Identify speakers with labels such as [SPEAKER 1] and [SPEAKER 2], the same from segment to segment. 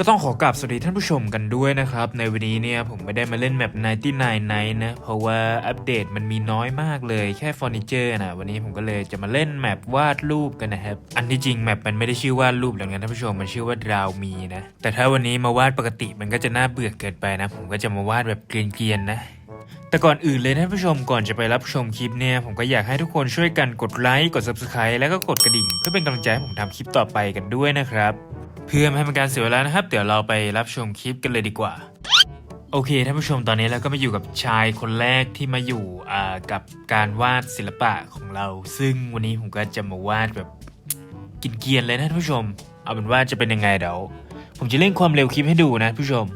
[SPEAKER 1] ก็ต้องขอกราบสวัสดีท่านผู้ชมกันด้วยนะครับ ในวันนี้เนี่ยผมไม่ได้มาเล่นแมป99 Night นะ เพราะว่าอัปเดตมันมีน้อยมากเลยแค่เฟอร์นิเจอร์นะ วันนี้ผมก็เลยจะมาเล่นแมปวาดรูปกันนะครับ อันที่จริงแมปมันไม่ได้ชื่อวาดรูปหรอกนะท่านผู้ชมมันชื่อว่าดาวมีนะ แต่ถ้าวันนี้มาวาดปกติมันก็จะน่าเบื่อเกินไปนะ ผมก็จะมาวาดแบบเกรียนๆนะ แต่ก่อนอื่นเลยท่านผู้ชมก่อนจะไปรับชมคลิปเนี่ยผมก็อยากให้ทุกคนช่วยกันกดไลค์กด subscribe แล้วก็กดกระดิ่ง เพื่อเป็นกำลังใจให้ผมทำคลิปต่อไปกันด้วยนะครับ เพื่อไม่ให้เป็นการเสียเวลานะครับ เดี๋ยวเราไปรับชมคลิปกันเลยดีกว่า โอเคท่านผู้ชมตอนนี้เราก็มาอยู่กับชายคนแรกที่มาอยู่อ่ากับการวาดศิลปะของเรา ซึ่งวันนี้ผมก็จะมาวาดแบบกินเกียนเลยนะท่านผู้ชม เอาเป็นว่าจะเป็นยังไงเดี๋ยวผมจะเร่งความเร็วคลิปให้ดูนะท่านผู้ชม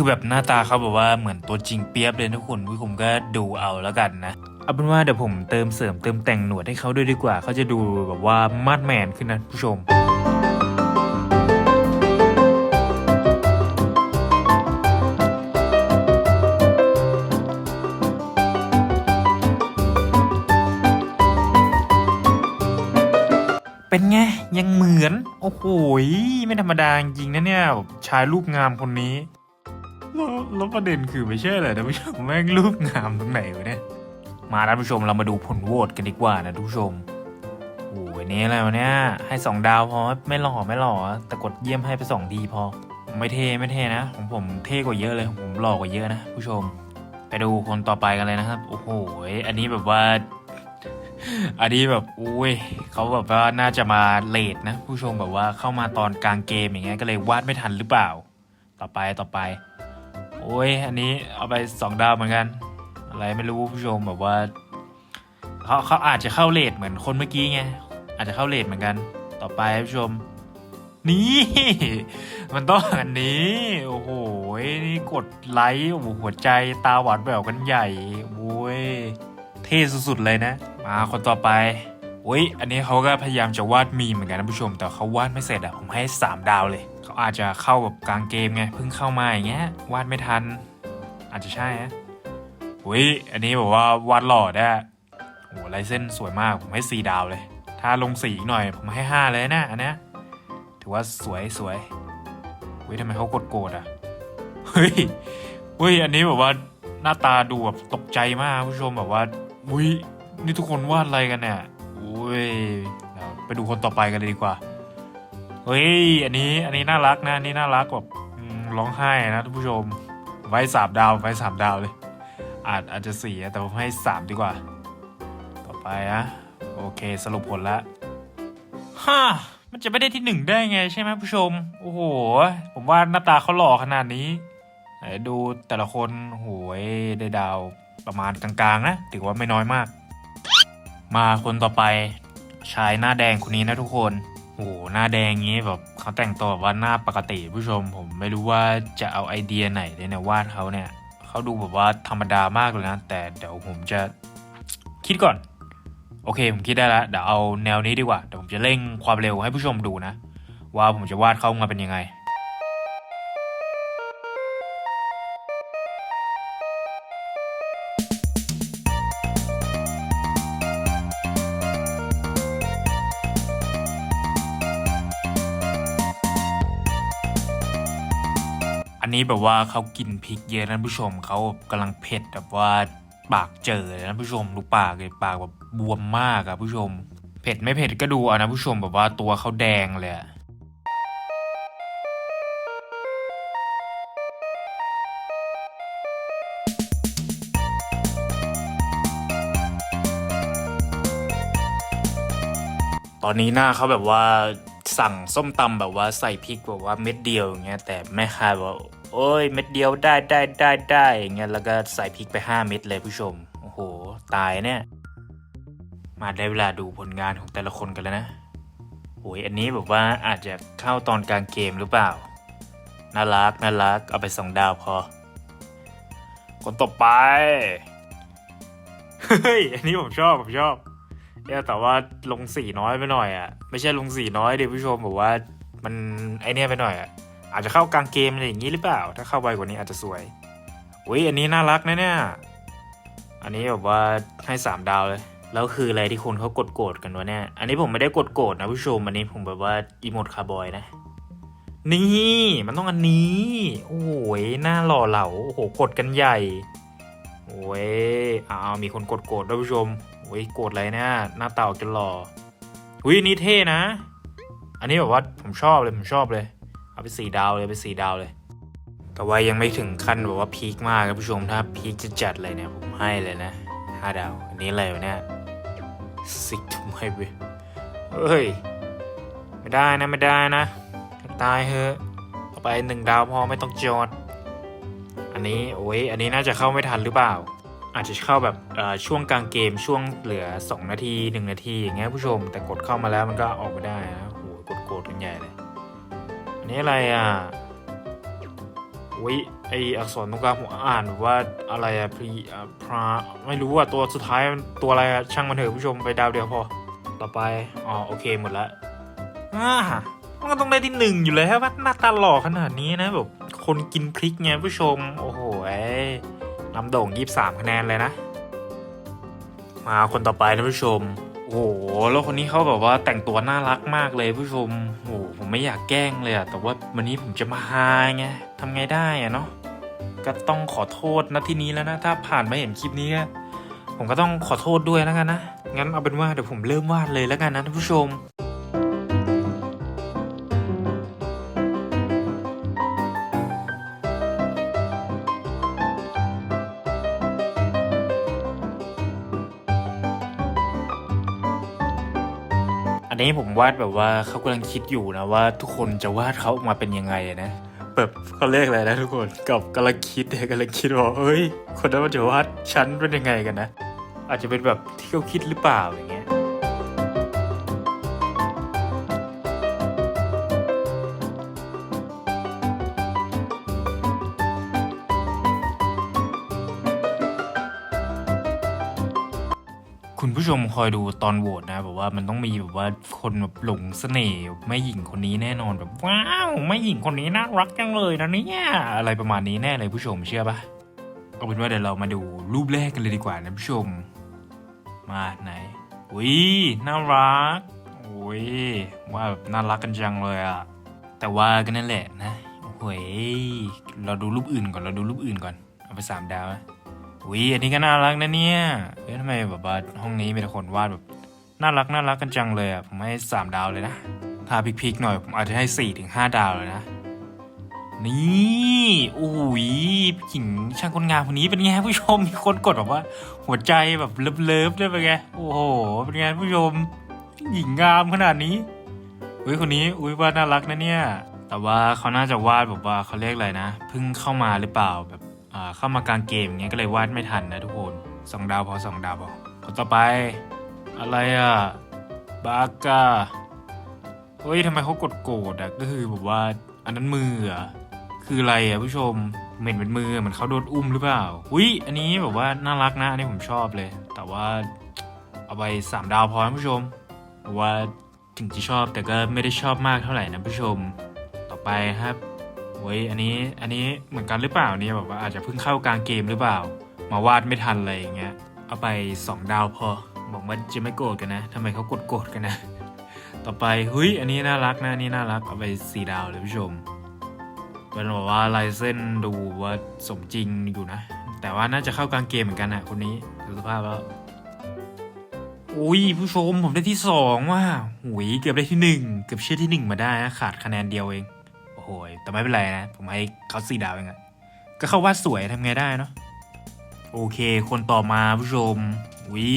[SPEAKER 1] คือแบบหน้าตาเขาแบบว่าเหมือนตัวจริงเปียบเลยทุกคนผมก็ดูเอาแล้วกันนะเอาเป็นว่าเดี๋ยวผมเติมเสริมเติมแต่งหนวดให้เขาด้วยดีกว่าเขาจะดูแบบว่ามาดแมนขึ้นนะผู้ชมเป็นไง ยังเหมือน โอ้โหไม่ธรรมดาจริงนะเนี่ย ชายรูปงามคนนี้ แล้วแล้วประเด็นคือไม่ใช่เหรอท่านผู้ชมแม่งรูปงามตรงไหนวะเนี่ย มาท่านผู้ชมเรามาดูผลโหวตกันดีกว่านะทุกผู้ชมโอ้ยนี่อะไรวะเนี่ยให้สองดาวพอไม่หล่อไม่หล่อแต่กดเยี่ยมให้ไปสองดีพอ ไม่เท่ไม่เท่นะของผมเท่กว่าเยอะเลยของผมหล่อกว่าเยอะนะผู้ชม ไปดูคนต่อไปกันเลยนะครับ โอ้โหอันนี้แบบว่าอันนี้แบบอุ้ยเขาแบบว่าน่าจะมาเลทนะ ผู้ชมแบบว่าเข้ามาตอนกลางเกมอย่างเงี้ยก็เลยวาดไม่ทันหรือเปล่า ต่อไปต่อไป โอ้ย อันนี้เอาไปสองดาวเหมือนกัน อะไรไม่รู้ผู้ชมแบบว่าเขาเขาอาจจะเข้าเลทเหมือนคนเมื่อกี้ไง อาจจะเข้าเลทเหมือนกัน ต่อไปผู้ชม นี่ มันต้องอันนี้ โอ้โห นี่กดไลค์โอ้โหหัวใจตาหวานแหววกันใหญ่โอ้ย เท่สุดๆเลยนะ มาคนต่อไป อุ้ยอันนี้เขาก็พยายามจะวาดมีเหมือนกันนะผู้ชม แต่เขาวาดไม่เสร็จอะผมให้ 3 ดาวเลยเขาอาจจะเข้าแบบกลางเกมไงเพิ่งเข้ามาอย่างเงี้ยวาดไม่ทัน อาจจะใช่ฮะอุ้ยอันนี้บอกว่าวาดหล่อได้โอ้ลายเส้นสวยมากผมให้ 4 ดาวเลย ถ้าลงสีอีกหน่อย ผมให้ 5 เลยนะอันนี้ถือว่าสวยสวยอุ้ยทำไมเขากดโกรธอะเฮ้ยเฮ้ยอันนี้แบบว่าหน้าตาดูแบบตกใจมากผู้ชมแบบว่าอุ้ยนี่ทุกคนวาดอะไรกันเนี่ย อุ้ยเดี๋ยวไปดูคนต่อไปกันเลยดีกว่า เฮ้ย อันนี้ อันนี้น่ารักนะ อันนี้น่ารักแบบร้องไห้นะท่านผู้ชม ไว้สามดาว ไว้สามดาวเลย อาจอาจจะสี่แต่ผมให้สามดีกว่า ต่อไปอะโอเค สรุปผลละฮ่ามันจะไม่ได้ที่หนึ่งได้ไงใช่ไหมผู้ชม โอ้โห ผมว่าหน้าตาเขาหล่อขนาดนี้ ไหนดูแต่ละคนโหยได้ดาวประมาณกลางๆนะ ถือว่าไม่น้อยมาก มาคนต่อไปชายหน้าแดงคนนี้นะทุกคนโอ้โหหน้าแดงงี้แบบเขาแต่งตัวแบบว่าหน้าปกติผู้ชม ผมไม่รู้ว่าจะเอาไอเดียไหนเลยเนี่ยวาดเขาเนี่ยเขาดูแบบว่าธรรมดามากเลยนะ แต่เดี๋ยวผมจะคิดก่อน โอเคผมคิดได้แล้วเดี๋ยวเอาแนวนี้ดีกว่าเดี๋ยวผมจะเร่งความเร็วให้ผู้ชมดูนะ ว่าผมจะวาดเขามาเป็นยังไง นนี้แบบว่าเขากินพริกเยอะนะผู้ชมเขากำลังเผ็ดแบบว่าปากเจอเลยนะผู้ชมดูปากเลยปากแบบบวมมากอะผู้ชม เผ็ดไม่เผ็ดก็ดูเอานะผู้ชมแบบว่าตัวเขาแดงเลยตอนนี้หน้าเขาแบบว่า สั่งส้มตำแบบว่าใส่พริกแบบว่าเม็ดเดียวอย่างเงี้ยแต่แม่ค้าบอกโอ้ยเม็ดเดียวได้ได้ได้ได้อย่างเงี้ยแล้วก็ใส่พริกไปห้าเม็ดเลยผู้ชม โอ้โห ตายเนี่ยมาได้เวลาดูผลงานของแต่ละคนกันแล้วนะโอ้ยอันนี้แบบว่าอาจจะเข้าตอนกลางเกมหรือเปล่าน่ารักน่ารักเอาไปสองดาวพอ คนต่อไปเฮ้ยอันนี้ผมชอบผมชอบเนี่ยแต่ว่าลงสีน้อยไปหน่อยอะ ไม่ใช่ลงสีน้อยเดี๋ยวผู้ชมบอกว่ามันไอเนี้ยไปหน่อยอะอาจจะเข้ากลางเกมอะไรอย่างนี้หรือเปล่า ถ้าเข้าไวกว่านี้อาจจะสวยอุ้ยอันนี้น่ารักนะเนี่ย อันนี้แบบว่าให้สามดาวเลย แล้วคืออะไรที่คนเขากดโกรธกันวะเนี่ย อันนี้ผมไม่ได้กดโกรธนะผู้ชม อันนี้ผมแบบว่าอีโมดคาร์บอยนะ นี่มันต้องอันนี้ โอ้ยหน้าหล่อเหลา โอ้โหกดกันใหญ่ โอ้ยอ้าวมีคนกดโกรธด้วยผู้ชมโอ้ยโกรธอะไรเนี่ยหน้าเต่าจะหล่อ อุ้ยนี่เท่นะ อันนี้แบบว่าผมชอบเลยผมชอบเลย เอาไปสี่ดาวเลยไปสี่ดาวเลย แต่ว่ายังไม่ถึงขั้นแบบว่าพีคมากครับผู้ชมถ้าพีคจะจัดเลยเนี่ยผมให้เลยนะห้าดาว อันนี้อะไรวะเนี่ยสิกทำไมเว้ยเฮ้ย ไม่ได้นะไม่ได้นะ ตายเถอะเอาไปหนึ่งดาวพอไม่ต้องจอด อันนี้โอ้ยอันนี้น่าจะเข้าไม่ทันหรือเปล่า อาจจะเข้าแบบช่วงกลางเกมช่วงเหลือ 2 นาที 1 นาที อย่างเงี้ยผู้ชม แต่กดเข้ามาแล้วมันก็ออกไม่ได้นะโอ้โหกดโกรธกันใหญ่เลย อันนี้อะไรอะอุ้ยไออักษรตรงกลางผมอ่านว่าอะไรอะพรีพระไม่รู้ว่าตัวสุดท้ายตัวอะไรอะช่างมันเถอะผู้ชมไปดาวเดียวพอ ต่อไป อ๋อโอเคหมดละอ่ามันก็ต้องได้ที่หนึ่งอยู่แล้วว่าหน้าตาหล่อขนาดนี้นะแบบคนกินพริกไงผู้ชม โอ้โหเอ้ย น้ำโด่งยี่สามคะแนนเลยนะ มาคนต่อไปนผู้ชม โอ้โห แล้วคนนี้เขาแบบว่าแต่งตัวน่ารักมากเลยผู้ชม โอ้โห ผมไม่อยากแกล้งเลยอะแต่ว่าวันนี้ผมจะมาฮาไงทำไงได้อะเนาะ ก็ต้องขอโทษนะที่นี้แล้วนะ ถ้าผ่านมาเห็นคลิปนี้ผมก็ต้องขอโทษด้วยแล้วกันนะ งั้นเอาเป็นว่าเดี๋ยวผมเริ่มวาดเลยแล้วกันนะท่านผู้ชม นนี้ผมวาดแบบว่าเขากำลังคิดอยู่นะว่าทุกคนจะวาดเขาออกมาเป็นยังไงนะแบบเขาเรียกอะไรนะทุกคนกับกำลังคิดเนี่ยกำลังคิดว่าเอ้ย คนนั้นมันจะวาดฉันเป็นยังไงกันนะ อาจจะเป็นแบบที่เขาคิดหรือเปล่าอย่างเงี้ย คุณผู้ชมคอยดูตอนโหวตนะแบบว่ามันต้องมีแบบว่าคนแบบหลงเสน่ห์แม่หญิงคนนี้แน่นอนแบบว้าวแม่หญิงคนนี้น่ารักจังเลยนะเนี่ยอะไรประมาณนี้แน่เลยผู้ชมเชื่อปะเอาเป็นว่าเดี๋ยวเรามาดูรูปแรกกันเลยดีกว่านะผู้ชม มาไหนอุ้ยน่ารักโอ้ยว่าแบบน่ารักกันจังเลยอะแต่ว่าก็นั่นแหละนะโอ้ยเราดูรูปอื่นก่อนเราดูรูปอื่นก่อนเอาไปสามดาวนะ วิอันนี้ก็น่ารักนะเนี่ยเอ้ยทำไมแบบว่าห้องนี้มีแต่คนวาดแบบน่ารักน่ารักกันจังเลยอะผมให้สามดาวเลยนะถ้าพลิกๆหน่อยผมอาจจะให้สี่ถึงห้าดาวเลยนะนี่โอ้ยผู้หญิงช่างคนงามคนนี้เป็นไงผู้ชมมีคนกดแบบว่า หัวใจแบบเลิฟๆด้วยเป็นไงโอ้โหเป็นไงผู้ชม หญิงงามขนาดนี้อุ้ยคนนี้อุ้ยว่าน่ารักนะเนี่ย แต่ว่าเขาน่าจะวาดแบบว่าเขาเรียกอะไรนะเพิ่งเข้ามาหรือเปล่าแบบ เข้ามากลางเกมเงี้ยก็เลยวาดไม่ทันนะทุกคนสองดาวพอสองดาวพอคนต่อไป อะไรอะบาก้าเฮ้ยทำไมเขากดโกรธอะก็คือแบบว่าอันนั้นมืออะคืออะไรอะผู้ชมเหม็นเป็นมือเหมือนเขาโดนอุ้มหรือเปล่าอุ้ยอันนี้แบบว่าน่ารักนะอันนี้ผมชอบเลย แต่ว่าเอาไปสามดาวพอนะผู้ชมว่าถึงจะชอบแต่ก็ไม่ได้ชอบมากเท่าไหร่นะผู้ชม ต่อไปครับ เว้ยอันนี้อันนี้เหมือนกันหรือเปล่าเนี่ยแบบว่าอาจจะเพิ่งเข้ากลางเกมหรือเปล่า มาวาดไม่ทันอะไรอย่างเงี้ยเอาไปสองดาวพอ บอกว่าจะไม่โกรธกันนะทำไมเขากดโกรธกันนะ ต่อไปเฮ้ยอันนี้น่ารักนะนนี้น่ารักเอาไปสี่ดาวเลยผู้ชมเป็นบอกว่าลายเส้นดูว่าสมจริงอยู่นะ แต่ว่าน่าจะเข้ากลางเกมเหมือนกันนะคนนี้ดูสภาพแล้วอุ้ยผู้ชมผมได้ที่สองว่ะหุยเกือบได้ที่หนึ่งเกือบเชื่อที่หนึ่งมาได้นะขาดคะแนนเดียวเอง หย แต่ไม่เป็นไรนะ ผมให้เขาสี่ดาวเองอะก็เขาวาดสวยทำไงได้เนาะ โอเค คนต่อมาผู้ชมวิ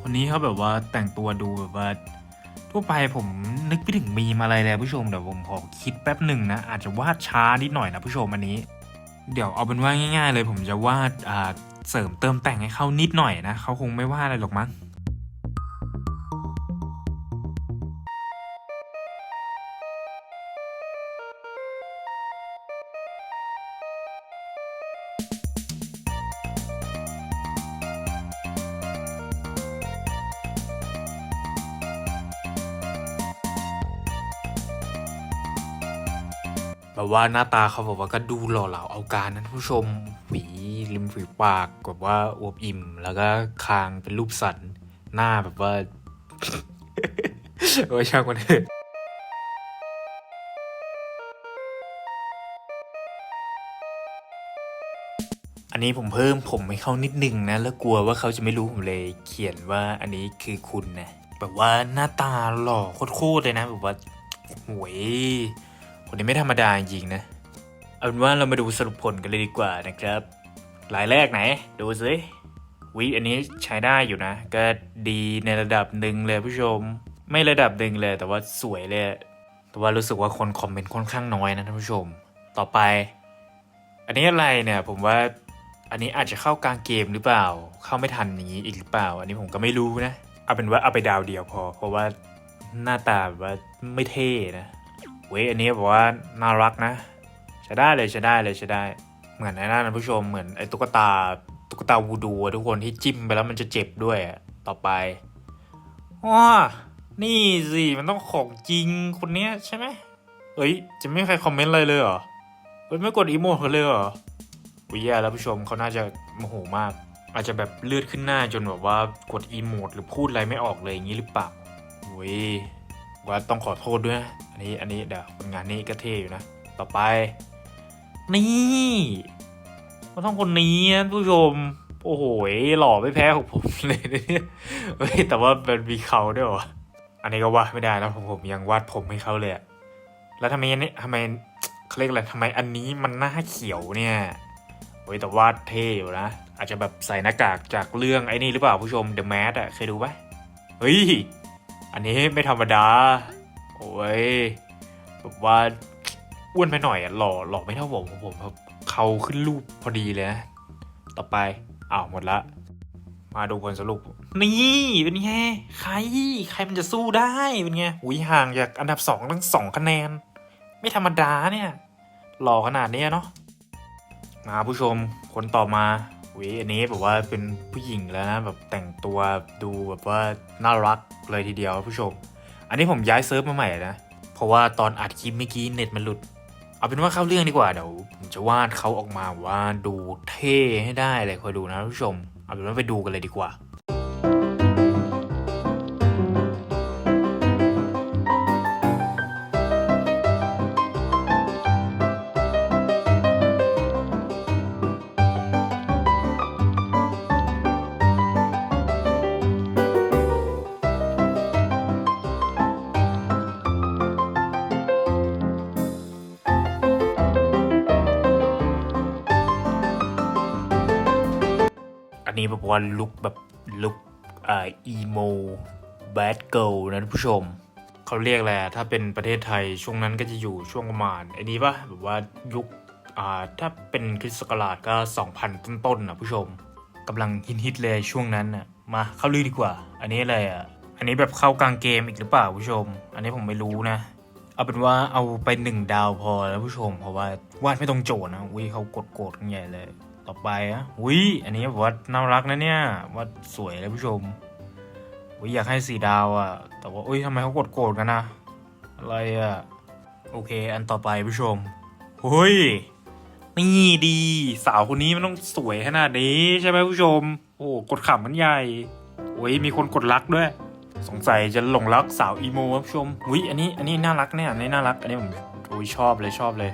[SPEAKER 1] คนนี้เขาแบบว่าแต่งตัวดูแบบว่าทั่วไปผมนึกไปถึงมีมอะไรเลยผู้ชมเดี๋ยวผมขอคิดแป๊บหนึ่งนะ อาจจะวาดช้านิดหน่อยนะผู้ชมอันนี้ เดี๋ยวเอาเป็นว่าง่าย ๆ เลยผมจะวาดอ่าเสริมเติมแต่งให้เขานิดหน่อยนะเขาคงไม่ว่าอะไรหรอกมั้ง ว่าหน้าตาเขาแบบว่าก็ดูหล่อเหลาเอาการนะท่านผู้ชมหวีริมฝีปากแบบว่าอวบอิ่ม แล้วก็คางเป็นรูปสันหน้าแบบว่าโอ้ยช่างมันเถอะอันนี้ผมเพิ่มผมให้เขานิดนึงนะ แล้วกลัวว่าเขาจะไม่รู้ผมเลยเขียนว่าอันนี้คือคุณนะ แบบว่าหน้าตาหล่อโคตรๆเลยนะ แบบว่าโหย คนนี้ไม่ธรรมดาจริงนะ เอาเป็นว่าเรามาดูสรุปผลกันเลยดีกว่านะครับรายแรกไหน ดูสิวิอันนี้ใช้ได้อยู่นะ ก็ดีในระดับหนึ่งเลยผู้ชม ไม่ระดับหนึ่งเลยแต่ว่าสวยเลย แต่ว่ารู้สึกว่าคนคอมเมนต์ค่อนข้างน้อยนะท่านผู้ชม ต่อไป อันนี้อะไรเนี่ยผมว่าอันนี้อาจจะเข้ากลางเกมหรือเปล่า เข้าไม่ทันอย่างนี้อีกหรือเปล่า อันนี้ผมก็ไม่รู้นะ เอาเป็นว่าเอาไปดาวเดียวพอ เพราะว่าหน้าตาแบบว่าไม่เท่นะ เว้ยอันนี้บอกว่าน่ารักนะใช้ได้เลยใช้ได้เลยใช้ได้ เหมือนไอ้นั่นนะผู้ชมเหมือนไอ้ตุ๊กตาตุ๊กตาวูดูทุกคนที่จิ้มไปแล้วมันจะเจ็บด้วยอะต่อไปว้านี่สิมันต้องของจริงคนเนี้ยใช่ไหมเอ้ย จะไม่ใครคอมเมนต์อะไรเลยเหรอเฮ้ยไม่กดอีโมเขาเลยเหรอวิยาแล้วผู้ชมเขาน่าจะโมโหมาก อาจจะแบบเลือดขึ้นหน้าจนแบบว่ากดอีโมดหรือพูดอะไรไม่ออกเลยอย่างนี้หรือเปล่าเว้ย ว่าต้องขอโทษด้วยนะอันนี้อันนี้เดี๋ยวผลงานนี้ก็เท่อยู่นะ ต่อไป นี่ก็ต้องคนนี้นะผู้ชม โอ้โหหล่อไม่แพ้ของผมเลยนะเนี่ยเฮ้ยแต่ว่ามันมีเขาด้วยเหรออันนี้ก็วาดไม่ได้นะผมผมยังวาดผมให้เขาเลยอะแล้วทำไมเนี่ยทำไมเขาเรียกอะไรทำไมอันนี้มันหน้าเขียวเนี่ยเฮ้ยแต่วาดเท่อยู่นะอาจจะแบบใส่หน้ากากจากเรื่องไอ้นี่หรือเปล่าผู้ชม The Mask อะเคยดูปะเฮ้ย อันนี้ไม่ธรรมดา โอ้ยแบบว่าอ้วนไปหน่อยอะหล่อหล่อไม่เท่าผมผมผมครับเขาขึ้นรูปพอดีเลยนะต่อไปอ้าวหมดละ มาดูผลสรุป นี่เป็นไงใคร ใครมันจะสู้ได้เป็นไงหุยห่างจากอันดับสองตั้งสองคะแนน ไม่ธรรมดาเนี่ย หล่อขนาดเนี้ยเนาะมาผู้ชมคนต่อมา หุยอันนี้แบบว่าเป็นผู้หญิงแล้วนะแบบแต่งตัวดูแบบว่าน่ารักเลยทีเดียวผู้ชม อันนี้ผมย้ายเซิร์ฟมาใหม่นะ เพราะว่าตอนอัดคลิปเมื่อกี้เน็ตมันหลุด เอาเป็นว่าเข้าเรื่องดีกว่าเดี๋ยวผมจะวาดเขาออกมาว่าดูเท่ให้ได้เลยคอยดูนะผู้ชม เอาเป็นว่าไปดูกันเลยดีกว่า นี้แบบว่าลุคแบบลุคอ่าอีโมแบดเกิลนะท่านผู้ชม เขาเรียกแหละไรอะถ้าเป็นประเทศไทยช่วงนั้นก็จะอยู่ช่วงประมาณไอ้นี้ปะแบบว่ายุคอ่าถ้าเป็นคริสต์ศักราชก็ 2,000 ต้นๆนะผู้ชมกำลังฮิตๆเลยช่วงนั้นน่ะมาเข้าลือดีกว่า อันนี้อะไรอะอันนี้แบบเข้ากลางเกมอีกหรือเปล่าผู้ชม อันนี้ผมไม่รู้นะ เอาเป็นว่าเอาไปหนึ่งดาวพอแล้วผู้ชม เพราะว่าวาดไม่ตรงโจทย์นะอุ้ยเขากดโกรธกันใหญ่เลย ต่อไปอะอุ้ยอันนี้ว่าน่ารักนะเนี่ยวาดสวยเลยผู้ชมอุ้ยอยากให้สี่ดาวอะแต่ว่าอุ้ยทำไมเขากดโกรธกันนะอะไรอะโอเค อันต่อไปผู้ชมเฮ้ยนี่ดี สาวคนนี้มันต้องสวยขนาดนี้ใช่ไหมผู้ชม โอ้กดขำมันใหญ่โอ้ยมีคนกดรักด้วย สงสัยจะหลงรักสาวอีโมครับผู้ชมอุ้ยอันนี้อันนี้น่ารักเนี่ยอันนี้น่ารักอันนี้ผมโอ้ยชอบเลยชอบเลย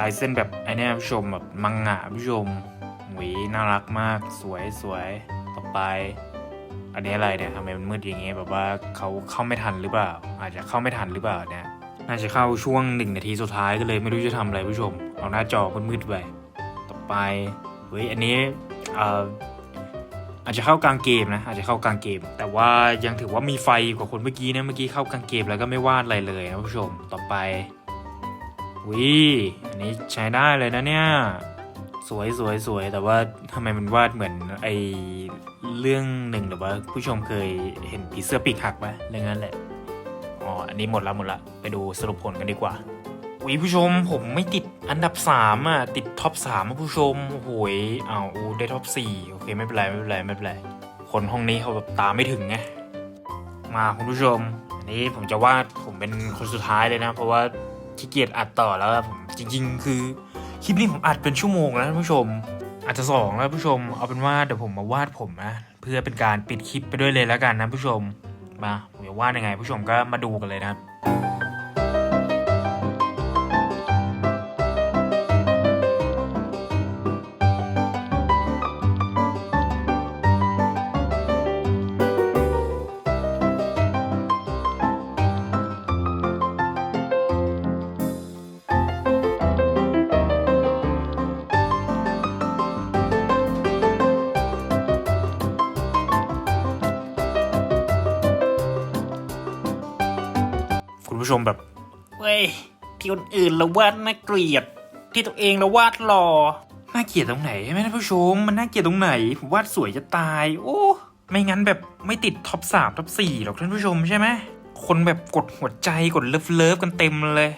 [SPEAKER 1] ลายเส้นแบบไอเนี้ยผู้ชมแบบมังงะผู้ชมหวีน่ารักมากสวยสวยต่อไป อันนี้อะไรเนี่ยทำไมมันมืดอย่างเงี้ยแบบว่าเขาเข้าไม่ทันหรือเปล่า อาจจะเข้าไม่ทันหรือเปล่าเนี่ยน่าจะเข้าช่วงหนึ่งนาทีสุดท้ายก็เลยไม่รู้จะทำอะไรผู้ชมเอาหน้าจอมืดๆไปต่อไปเฮ้ยอันนี้อ่ออาจจะเข้ากลางเกมนะอาจจะเข้ากลางเกม แต่ว่ายังถือว่ามีไฟกว่าคนเมื่อกี้นะเมื่อกี้เข้ากลางเกมแล้วก็ไม่วาดอะไรเลยนะผู้ชมต่อไป วิอันนี้ใช้ได้เลยนะเนี่ย สวยสวยสวยแต่ว่าทำไมมันวาดเหมือนไอเรื่องหนึ่งหรือว่าผู้ชมเคยเห็นผีเสื้อปีกหักไหมเรื่องนั้นแหละอ๋ออันนี้หมดละหมดละไปดูสรุปผลกันดีกว่าวิผู้ชมผมไม่ติดอันดับสามอะติดท็อปสามอะผู้ชมโอ้โหยอ้าวอู้ได้ท็อปสี่โอเคไม่เป็นไรไม่เป็นไรไม่เป็นไรคนห้องนี้เขาแบบตามไม่ถึงไงมาคุณผู้ชม อันนี้ผมจะวาดผมเป็นคนสุดท้ายเลยนะ เพราะว่า ขี้เกียจอัดต่อแล้วครับผมจริง ๆ คือคลิปนี้ผมอัดเป็นชั่วโมงแล้วท่านผู้ชม อาจจะสองแล้วผู้ชมเอาเป็นว่าเดี๋ยวผมมาวาดผมนะเพื่อเป็นการปิดคลิปไปด้วยเลยแล้วกันนะผู้ชมมาผมจะวาดยังไงผู้ชมก็มาดูกันเลยนะครับ ผู้ชมแบบเว้ยที่คนอื่นเราวาดน่าเกลียด ที่ตัวเองเราวาดหล่อน่าเกลียดตรงไหนใช่ไหมท่านผู้ชม มันน่าเกลียดตรงไหนผมวาดสวยจะตาย โอ้ไม่งั้นแบบไม่ติดท็อปสามท็อปสี่หรอกท่านผู้ชมใช่ไหมคนแบบกดหัวใจกดเลิฟเลิฟกันเต็มเลย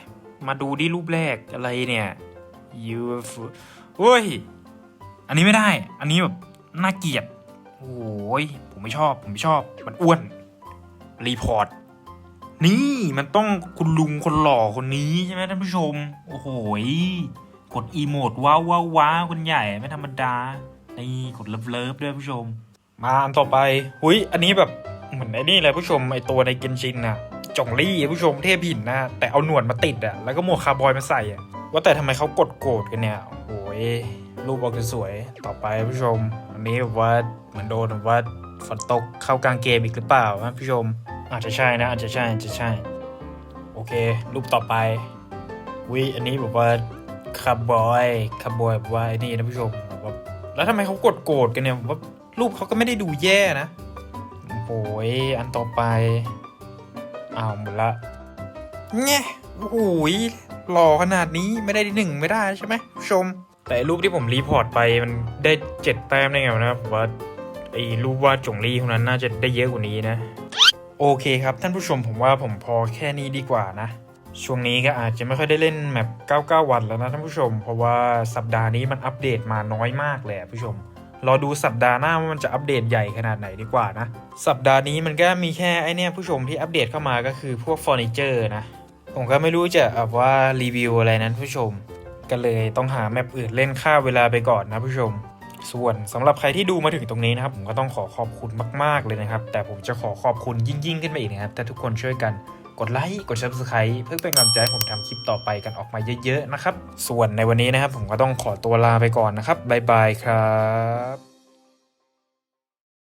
[SPEAKER 1] มาดูดิรูปแรกอะไรเนี่ยยูเฮ้ยอันนี้ไม่ได้ อันนี้แบบน่าเกลียดโอ้ยผมไม่ชอบ ผมไม่ชอบ มันอ้วน รีพอร์ต นี่มันต้องคุณลุงคนหล่อคนนี้ใช่ไหมท่านผู้ชม โอ้โหยกดอีโมดว้าวว้าวว้าคนใหญ่ไม่ธรรมดา นี่กดเลิฟเลิฟด้วยผู้ชม มาอันต่อไปหุยอันนี้แบบเหมือนไอ้นี่เลยผู้ชมไอตัวในเกนชินน่ะจ่องลี่ผู้ชมเทพหินนะแต่เอาหนวดมาติดอะแล้วก็หมวกคาร์บอยมาใส่อะว่าแต่ทำไมเขากดโกรธกันเนี่ยโอ้ยรูปออกสวยต่อไปผู้ชม อันนี้แบบว่าเหมือนโดนแบบว่าฝนตกเข้ากลางเกมอีกหรือเปล่านะผู้ชม อาจจะใช่นะอาจจะใช่อาจจะใช่ โอเค รูปต่อไปวิอันนี้แบบว่าคาร์บอยคาร์บอยว่าไอ้นี่นะผู้ชมแบบว่าแล้วทำไมเขากดโกรธกันเนี่ยว่ารูปเขาก็ไม่ได้ดูแย่นะโอ้ยอันต่อไปอ้าวหมดละเนี่ยโอ้โหยหล่อขนาดนี้ไม่ได้ที่หนึ่งไม่ได้ใช่ไหมชม แต่รูปที่ผมรีพอร์ตไปมันได้เจ็ดแต้มได้ไงวะนะผมว่าไอ้รูปวาดจงลี่คนนั้นน่าจะได้เยอะกว่านี้นะ โอเคครับท่านผู้ชมผมว่าผมพอแค่นี้ดีกว่านะช่วงนี้ก็อาจจะไม่ค่อยได้เล่นแมป 99 วันแล้วนะท่านผู้ชม เพราะว่าสัปดาห์นี้มันอัปเดตมาน้อยมากเลยอะผู้ชม รอดูสัปดาห์หน้าว่ามันจะอัปเดตใหญ่ขนาดไหนดีกว่านะ สัปดาห์นี้มันก็มีแค่ไอเนี่ยผู้ชมที่อัปเดตเข้ามาก็คือพวกเฟอร์นิเจอร์นะ ผมก็ไม่รู้จะแบบว่ารีวิวอะไรนั้นผู้ชม ก็เลยต้องหาแมปอื่นเล่นค่าเวลาไปก่อนนะผู้ชม ส่วนสำหรับใครที่ดูมาถึงตรงนี้นะครับ ผมก็ต้องขอขอบคุณมาก ๆ เลยนะครับ แต่ผมจะขอขอบคุณยิ่ง ๆ ขึ้นไปอีกนะครับ ถ้าทุกคนช่วยกันกดไลค์กด subscribe เพื่อเป็นกำลังใจให้ผมทำคลิปต่อไปกันออกมาเยอะ ๆ นะครับ ส่วนในวันนี้นะครับ ผมก็ต้องขอตัวลาไปก่อนนะครับบ๊ายบายครับ